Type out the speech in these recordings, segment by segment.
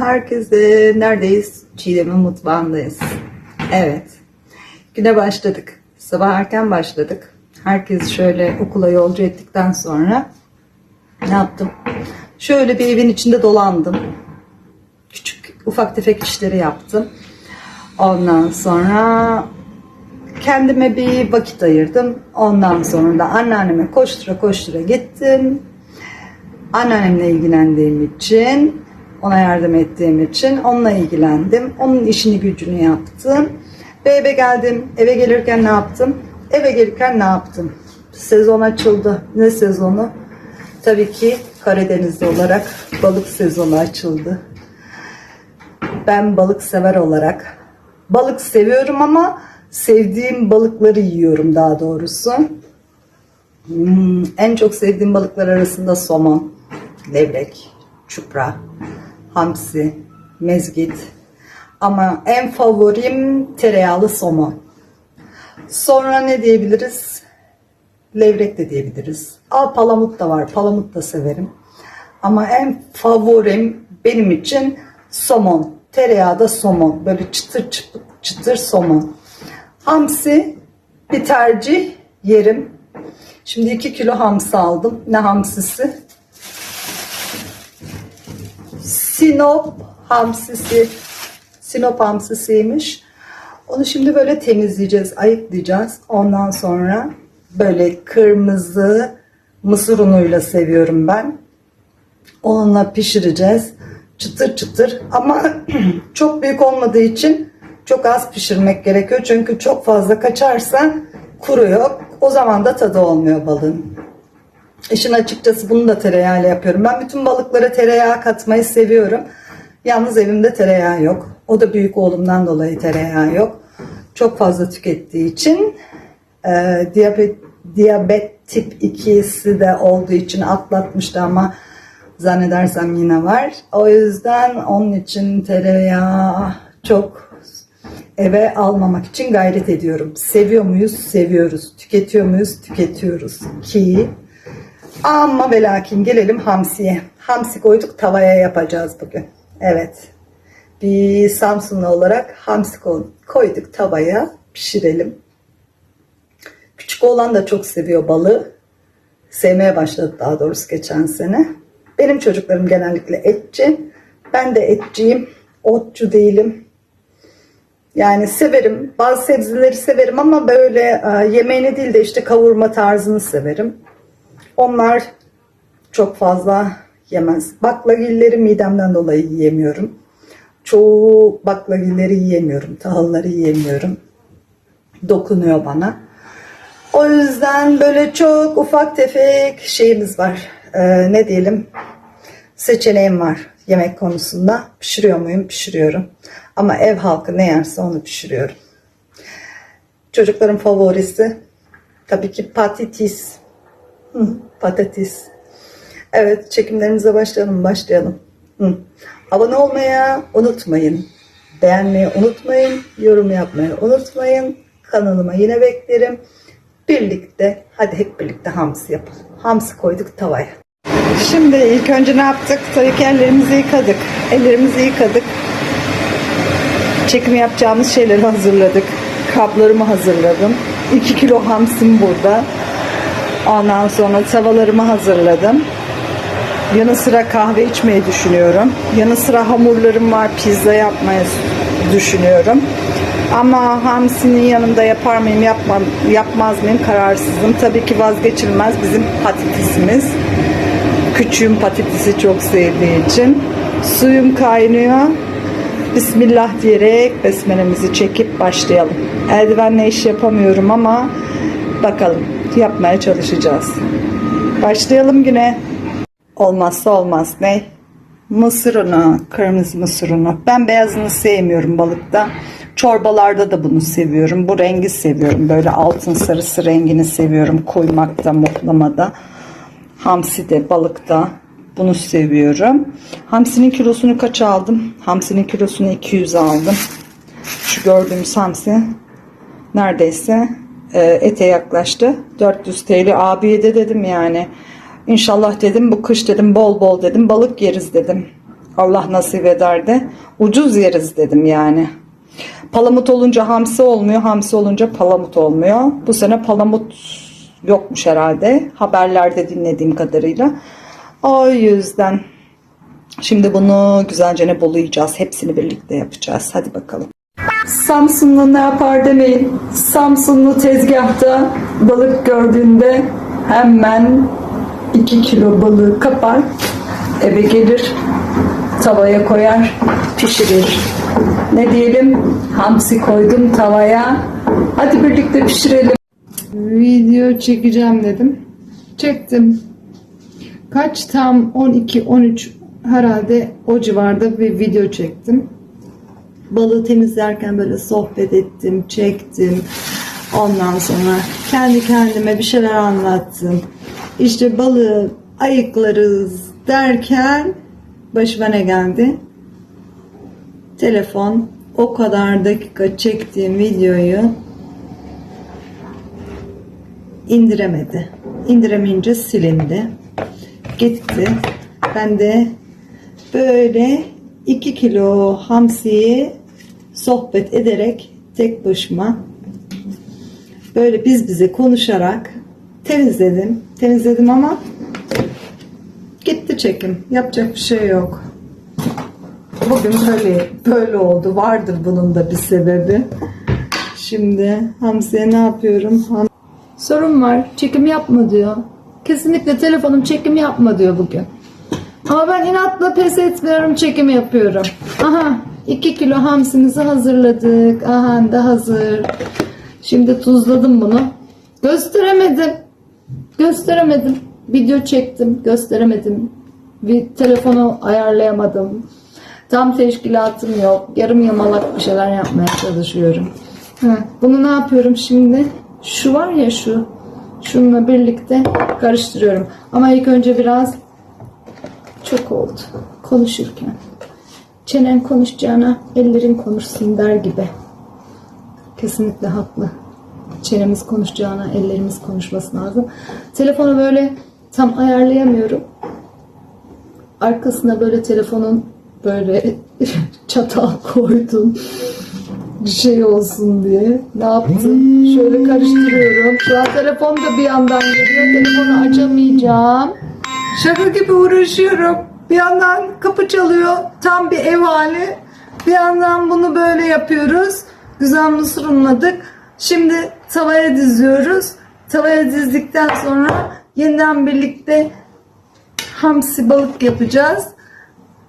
herkese. Neredeyiz? Çiğdem'in mutfağındayız. Evet. Güne başladık. Sabah erken başladık. Herkes şöyle okula yolcu ettikten sonra ne yaptım? Şöyle bir evin içinde dolandım. Küçük ufak tefek işleri yaptım. Ondan sonra kendime bir vakit ayırdım. Ondan sonra da anneanneme koştura koştura gittim. Anneannemle ilgilendiğim için, ona yardım ettiğim için onunla ilgilendim. Onun işini gücünü yaptım. Ve eve geldim. Eve gelirken ne yaptım? Eve gelirken ne yaptım? Sezon açıldı. Ne sezonu? Tabii ki Karadenizli olarak balık sezonu açıldı. Ben balık sever olarak balık seviyorum ama sevdiğim balıkları yiyorum daha doğrusu. Hmm, en çok sevdiğim balıklar arasında somon, levrek, çupra, hamsi, mezgit. Ama en favorim tereyağlı somon. Sonra ne diyebiliriz? Levrek de diyebiliriz. Aa palamut da var. Palamut da severim. Ama en favorim benim için somon. Tereyağda somon. Böyle çıtır çıtır, çıtır somon. Hamsi bir tercih yerim. Şimdi 2 kilo hamsi aldım. Ne hamsisi? Sinop hamsisi. Sinop hamsisiymiş. Onu şimdi böyle temizleyeceğiz, ayıklayacağız. Ondan sonra böyle kırmızı mısır unuyla seviyorum ben. Onunla pişireceğiz. Çıtır çıtır ama çok büyük olmadığı için çok az pişirmek gerekiyor. Çünkü çok fazla kaçarsa kuruyor. O zaman da tadı olmuyor balığın. İşin açıkçası bunu da tereyağıyla yapıyorum. Ben bütün balıklara tereyağı katmayı seviyorum. Yalnız evimde tereyağı yok. O da büyük oğlumdan dolayı tereyağı yok. Çok fazla tükettiği için e, diyabet, diyabet tip 2'si de olduğu için atlatmıştı ama zannedersem yine var. O yüzden onun için tereyağı çok eve almamak için gayret ediyorum. Seviyor muyuz? Seviyoruz. Tüketiyor muyuz? Tüketiyoruz. Ki ama ve lakin gelelim hamsiye. Hamsi koyduk tavaya yapacağız bugün. Evet. Bir Samsunlu olarak hamsi koyduk tavaya pişirelim. Küçük oğlan da çok seviyor balığı. Sevmeye başladı daha doğrusu geçen sene. Benim çocuklarım genellikle etçi. Ben de etçiyim. Otçu değilim. Yani severim. Bazı sebzeleri severim ama böyle e, yemeğini değil de işte kavurma tarzını severim. Onlar çok fazla yemez. Baklagilleri midemden dolayı yiyemiyorum. Çoğu baklagilleri yiyemiyorum. Tahılları yiyemiyorum. Dokunuyor bana. O yüzden böyle çok ufak tefek şeyimiz var. Ee, ne diyelim? Seçeneğim var yemek konusunda. Pişiriyor muyum? Pişiriyorum. Ama ev halkı ne yerse onu pişiriyorum. Çocukların favorisi tabii ki patates. Hı, patates. Evet çekimlerimize başlayalım başlayalım. Hı. Abone olmayı unutmayın. Beğenmeyi unutmayın. Yorum yapmayı unutmayın. Kanalıma yine beklerim. Birlikte hadi hep birlikte hamsi yapalım. Hamsi koyduk tavaya. Şimdi ilk önce ne yaptık? Tabii ki ellerimizi yıkadık. Ellerimizi yıkadık. Çekim yapacağımız şeyleri hazırladık. Kaplarımı hazırladım. 2 kilo hamsim burada. Ondan sonra tavalarımı hazırladım. Yanı sıra kahve içmeyi düşünüyorum. Yanı sıra hamurlarım var. Pizza yapmayı düşünüyorum. Ama hamsinin yanında yapar mıyım yapmam, yapmaz mıyım kararsızım. Tabii ki vazgeçilmez bizim patatesimiz. Küçüğüm patatesi çok sevdiği için. Suyum kaynıyor. Bismillah diyerek besmelemizi çekip başlayalım. Eldivenle iş yapamıyorum ama bakalım yapmaya çalışacağız. Başlayalım güne. Olmazsa olmaz ne? Mısır unu, kırmızı mısır unu. Ben beyazını sevmiyorum balıkta. Çorbalarda da bunu seviyorum. Bu rengi seviyorum. Böyle altın sarısı rengini seviyorum. Koymakta, mutlamada. Hamsi de balıkta. Bunu seviyorum. Hamsinin kilosunu kaç aldım? Hamsinin kilosunu 200 aldım. Şu gördüğümüz hamsi neredeyse e, ete yaklaştı. 400 TL. Abiye de dedim yani. İnşallah dedim bu kış dedim bol bol dedim balık yeriz dedim. Allah nasip eder de ucuz yeriz dedim yani. Palamut olunca hamsi olmuyor, hamsi olunca palamut olmuyor. Bu sene palamut yokmuş herhalde. Haberlerde dinlediğim kadarıyla. O yüzden şimdi bunu güzelce ne bulayacağız. Hepsini birlikte yapacağız. Hadi bakalım. Samsunlu ne yapar demeyin. Samsunlu tezgahta balık gördüğünde hemen 2 kilo balığı kapar eve gelir tavaya koyar pişirir. Ne diyelim hamsi koydum tavaya hadi birlikte pişirelim. Video çekeceğim dedim. Çektim. Kaç tam 12 13 herhalde o civarda bir video çektim balığı temizlerken böyle sohbet ettim, çektim. Ondan sonra kendi kendime bir şeyler anlattım. İşte balığı ayıklarız derken başıma ne geldi? Telefon o kadar dakika çektiğim videoyu indiremedi. İndiremeyince silindi. Gitti. Ben de böyle 2 kilo hamsiyi sohbet ederek tek başıma böyle biz bize konuşarak temizledim. Temizledim ama gitti çekim. Yapacak bir şey yok. Bugün böyle böyle oldu. Vardır bunun da bir sebebi. Şimdi Hamsi'ye ne yapıyorum? Ham- Sorun var. Çekim yapma diyor. Kesinlikle telefonum çekim yapma diyor bugün. Ama ben inatla pes etmiyorum çekim yapıyorum. Aha 2 kilo hamsimizi hazırladık. Aha da hazır. Şimdi tuzladım bunu. Gösteremedim. Gösteremedim. Video çektim. Gösteremedim. Bir telefonu ayarlayamadım. Tam teşkilatım yok. Yarım yamalak bir şeyler yapmaya çalışıyorum. Bunu ne yapıyorum şimdi? Şu var ya şu. Şununla birlikte karıştırıyorum. Ama ilk önce biraz çok oldu konuşurken. Çenen konuşacağına ellerin konuşsun der gibi. Kesinlikle haklı. Çenemiz konuşacağına ellerimiz konuşması lazım. Telefonu böyle tam ayarlayamıyorum. Arkasına böyle telefonun böyle çatal koydum. Bir şey olsun diye. Ne yaptım? Şöyle karıştırıyorum. Şu an telefon da bir yandan geliyor. Telefonu açamayacağım. Şaka gibi uğraşıyorum. Bir yandan kapı çalıyor. Tam bir ev hali. Bir yandan bunu böyle yapıyoruz. Güzel mısır unladık. Şimdi tavaya diziyoruz. Tavaya dizdikten sonra yeniden birlikte hamsi balık yapacağız.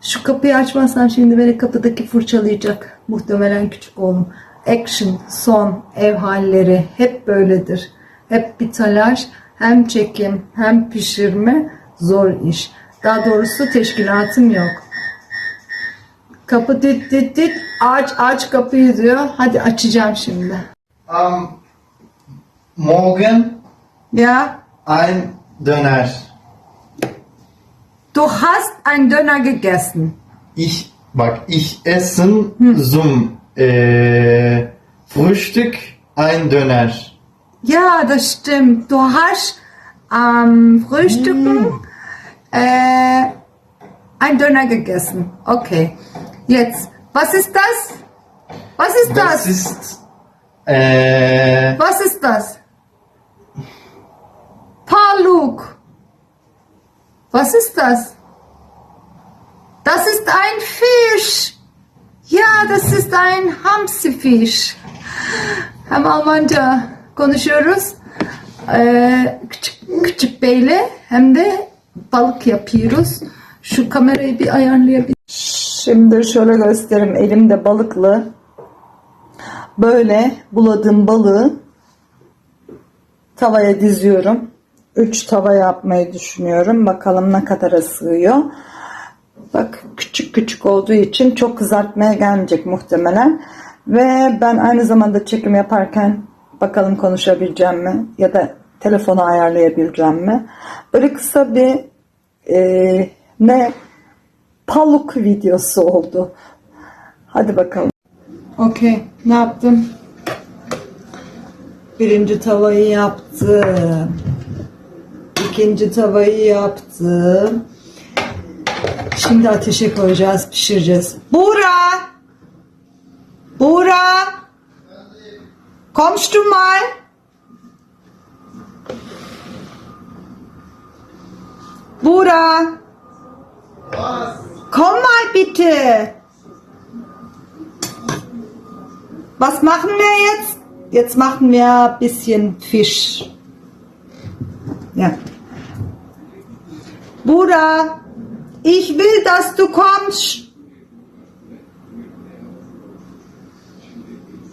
Şu kapıyı açmazsam şimdi beni kapıdaki fırçalayacak. Muhtemelen küçük oğlum. Action, son, ev halleri hep böyledir. Hep bir telaş. Hem çekim hem pişirme zor iş. Daha doğrusu teşkilatım yok. Kapı dit dit dit aç aç kapıyı diyor. Hadi açacağım şimdi. Am Morgen Ya ein Döner. du hast ein Döner gegessen. Ich, bak, ich essen zum äh, Frühstück ein Döner. Ja, das stimmt. Du hast am Frühstücken äh, ein Döner gegessen. Okay. Jetzt, was ist das? Was ist das? Das ist äh, Was ist das? Paluk. Was ist das? Das ist ein Fisch. Ja, das ist ein Hamsifisch. Hem Almanca konuşuyoruz. Ee, küçük, küçük beyle hem de balık yapıyoruz. Şu kamerayı bir ayarlayabilir. Şimdi şöyle göstereyim. Elimde balıklı. Böyle buladığım balığı tavaya diziyorum. 3 tava yapmayı düşünüyorum. Bakalım ne kadara sığıyor. Bak küçük küçük olduğu için çok kızartmaya gelmeyecek muhtemelen. Ve ben aynı zamanda çekim yaparken bakalım konuşabileceğim mi ya da telefonu ayarlayabileceğim mi? Böyle kısa bir e, ne paluk videosu oldu. Hadi bakalım. Okey. Ne yaptım? Birinci tavayı yaptım. İkinci tavayı yaptım. Şimdi ateşe koyacağız, pişireceğiz. Buğra! Buğra! Kommst du mal? Buğra! Komm mal bitte! Was machen wir jetzt? Jetzt machen wir ein bisschen Fisch. Ja. Bruder, ich will, dass du kommst.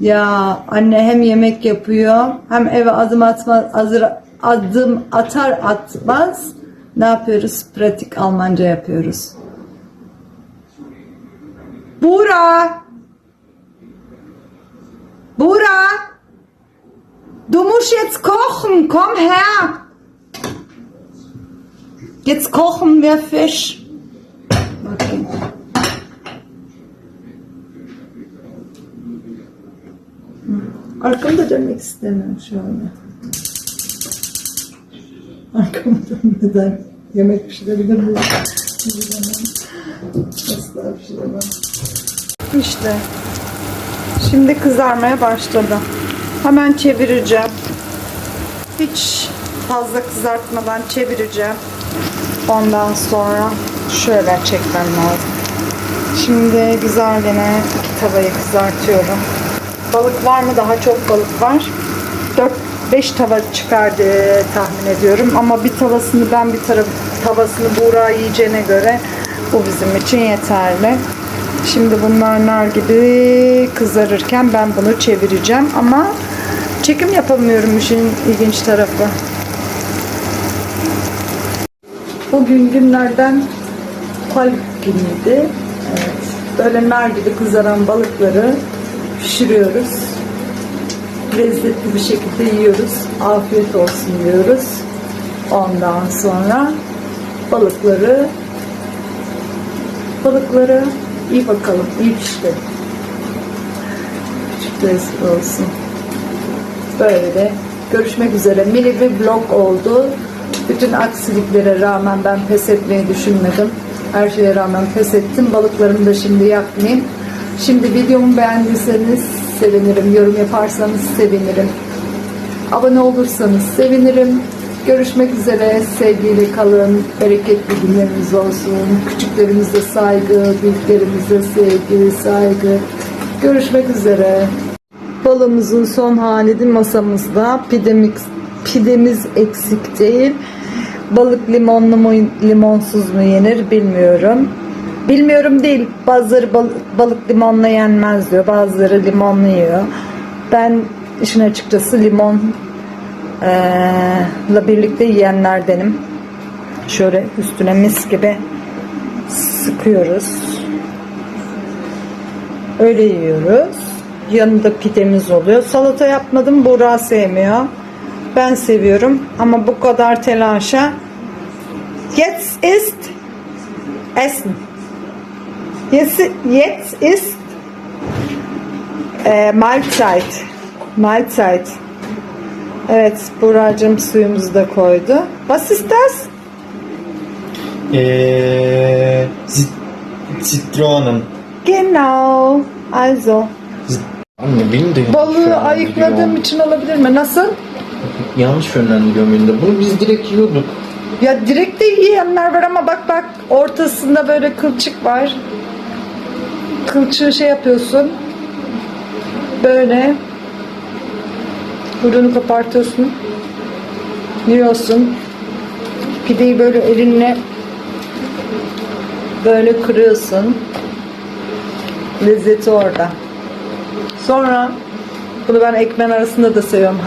Ya anne hem yemek yapıyor hem eve adım atma, hazır, adım atar atmaz ne yapıyoruz? Pratik Almanca yapıyoruz. Bura! Bura! Du musst jetzt kochen, komm her! Jetzt kochen wir Fisch. Bakayım. Hı. Arkamı da dönmek istemiyorum şu anda. Arkamı dönmeden yemek pişirebilir miyim? Asla pişiremem. İşte. Şimdi kızarmaya başladı. Hemen çevireceğim. Hiç fazla kızartmadan çevireceğim. Ondan sonra şöyle çekmem lazım. Şimdi güzelce iki tavayı kızartıyorum. Balık var mı? Daha çok balık var. 4-5 tava çıkardı tahmin ediyorum. Ama bir tavasını ben bir taraf, tavasını Buğra yiyeceğine göre bu bizim için yeterli. Şimdi bunlar nar gibi kızarırken ben bunu çevireceğim ama çekim yapamıyorum işin ilginç tarafı. Bugün günlerden pal günüydü. Evet. Böyle nar gibi kızaran balıkları pişiriyoruz. Lezzetli bir şekilde yiyoruz. Afiyet olsun diyoruz. Ondan sonra balıkları balıkları iyi bakalım, iyi pişti. Küçük lezzet olsun. Böyle de görüşmek üzere. Mini bir vlog oldu. Bütün aksiliklere rağmen ben pes etmeyi düşünmedim. Her şeye rağmen pes ettim. Balıklarımı da şimdi yapmayayım. Şimdi videomu beğendiyseniz sevinirim. Yorum yaparsanız sevinirim. Abone olursanız sevinirim. Görüşmek üzere. Sevgiyle kalın. Bereketli günleriniz olsun. Küçüklerimize saygı, büyüklerimize sevgi, saygı. Görüşmek üzere. Balımızın son haliydi masamızda. Pidemiz, pidemiz eksik değil. Balık limonlu mu limonsuz mu yenir bilmiyorum. Bilmiyorum değil. Bazıları balık, balık limonla yenmez diyor. Bazıları limonlu yiyor. Ben işin açıkçası limon eee, la birlikte yiyenlerdenim. Şöyle üstüne mis gibi sıkıyoruz. Öyle yiyoruz. Yanında pidemiz oluyor. Salata yapmadım. Buğra sevmiyor. Ben seviyorum. Ama bu kadar telaşa Jetzt ist Essen. Jetzt, ist e, Mahlzeit. Mahlzeit. Evet, Buracığım suyumuzu da koydu. Was ist das? Ee, Zit Zitronen. Genau. Also, Anne benim de yanlış balığı yönlendiriyor. ayıkladığım için olabilir mi? Nasıl? Yanlış yönlendiriyorum beni de. Bunu biz direkt yiyorduk. Ya direkt de yiyenler var ama bak bak ortasında böyle kılçık var. Kılçığı şey yapıyorsun. Böyle. Kuyruğunu kopartıyorsun. Yiyorsun. Pideyi böyle elinle böyle kırıyorsun. Lezzeti orada. Sonra bunu ben ekmeğin arasında da seviyorum.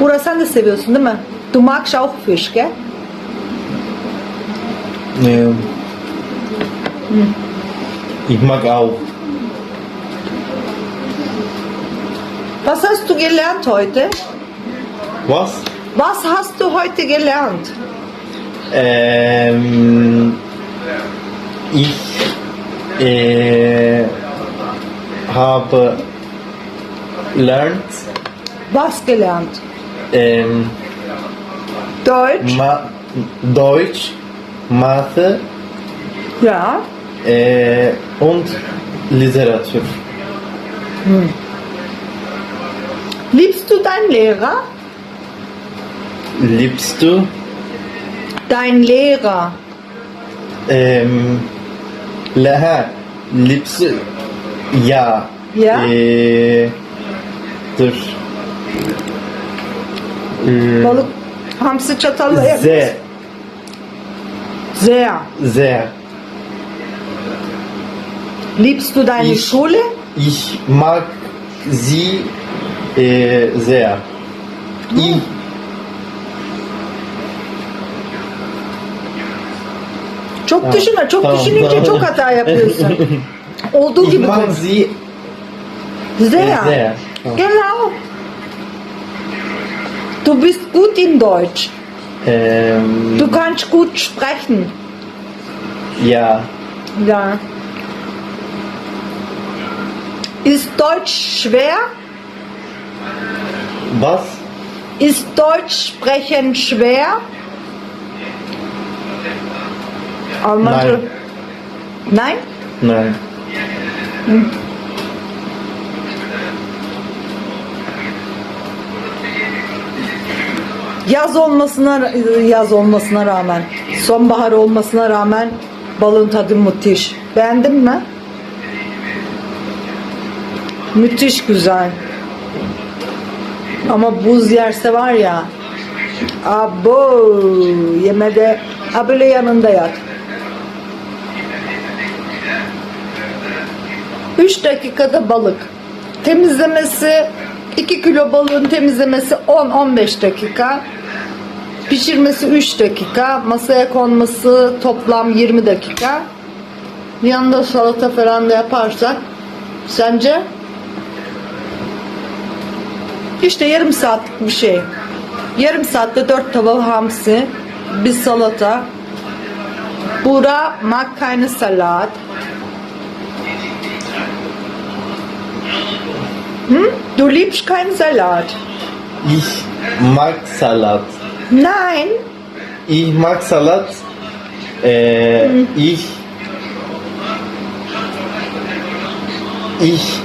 Burası sen de seviyorsun değil mi? Du magst auch Fisch, gell? Ähm, Ich mag auch. Was hast du gelernt heute? Was? Was hast du heute gelernt? Ähm, ich äh, habe lernt Was gelernt? ähm, Deutsch, Ma Deutsch, Mathe Ja. Äh, und Literatur. Liebst du deinen Lehrer? Liebst du? Dein Lehrer. Ähm, Leha, liebst du? Ja. Ja? Äh, dur. Äh, Balık hamsi çatalla yap. sehr, Sehr. Liebst du deine Ich- Schule? Ich mag sie äh, sehr. Ich, Çok Tamam, düşünme. Çok tamam, düşününce tamam. çok hata yapıyorsun. Olduğu ich gibi mag konuş. sie Sehr. sehr. Tamam. Genau. Du bist gut in Deutsch. Ähm, Du kannst gut sprechen. ja, Ja. Ist Deutsch schwer? was? Ist Deutsch sprechen schwer? Almanca. Nein? Nein. Yaz olmasına yaz olmasına rağmen, sonbahar olmasına rağmen balığın tadı müthiş. Beğendin mi? Müthiş güzel. Ama buz yerse var ya, abo yemede ha böyle yanında yat. 3 dakikada balık. Temizlemesi 2 kilo balığın temizlemesi 10-15 dakika. Pişirmesi 3 dakika. Masaya konması toplam 20 dakika. Yanında salata falan da yaparsak sence? İşte yarım saatlik bir şey. Yarım saatte 4 tava hamsi, bir salata. Bura mag keine Salat. Du liebst keinen Salat. Ich mag Salat. Nein, Ich mag Salat. Äh, Ich. Ich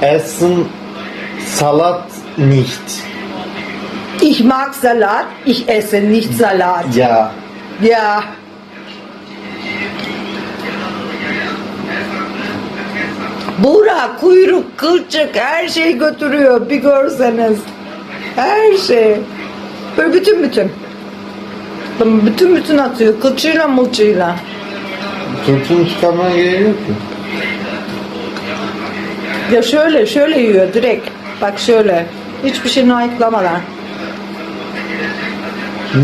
essen Salat nicht. ich mag Salat, ich esse nicht Salat. Ja. Ja. Buğra, kuyruk, kılçık her şeyi götürüyor bir görseniz. Her şey. Böyle bütün bütün. Bütün bütün atıyor. Kılçığıyla mılçığıyla. Turşunu çıkarmaya gerek yok ki. Ya şöyle şöyle yiyor direkt. Bak şöyle. Hiçbir şeyini ayıklamadan.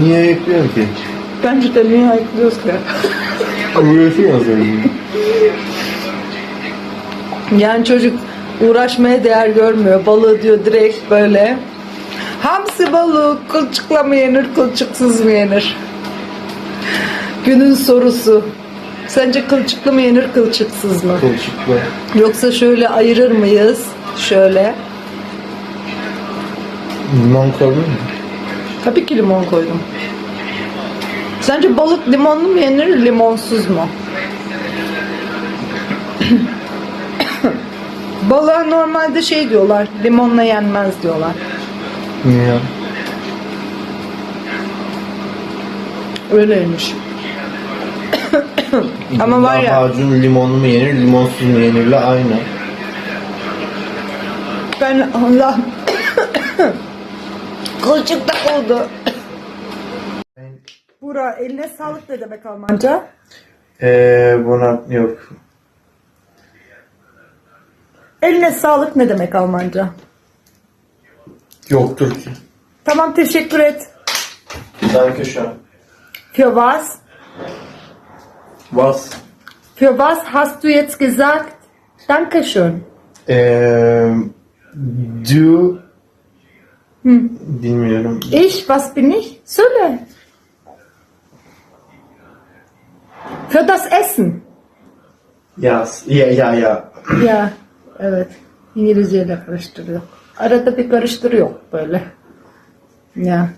Niye yapıyor ki? Bence de niye ayıklıyoruz ki? Uğraşıyor söyleyeyim. Yani çocuk uğraşmaya değer görmüyor. Balığı diyor direkt böyle. Hamsi balığı kılçıkla mı yenir, kılçıksız mı yenir? Günün sorusu. Sence kılçıklı mı yenir, kılçıksız mı? Kılçıklı. Yoksa şöyle ayırır mıyız? Şöyle. Limon koydun mu? Tabii ki limon koydum. Sence balık limonlu mu yenir, limonsuz mu? Balığa normalde şey diyorlar, limonla yenmez diyorlar. Niye? Öyleymiş. Ama var ya- Lahmacun limonlu mu yenir, limonsuz mu yenirle aynı. Ben Allah kılçık da oldu. Bura eline sağlık ne demek Almanca? Eee buna yok. Eline sağlık ne demek Almanca? Yoktur ki. Tamam teşekkür et. Danke schön. Für was? Was? Für was hast du jetzt gesagt? Dankeschön. Eee du bilmiyorum. Ich, was bin ich? Söyle. Für das Essen. Ya ya ya ya. Ya, evet. İngilizceyle karıştırıyor. Arada bir karıştırıyor böyle. Ya.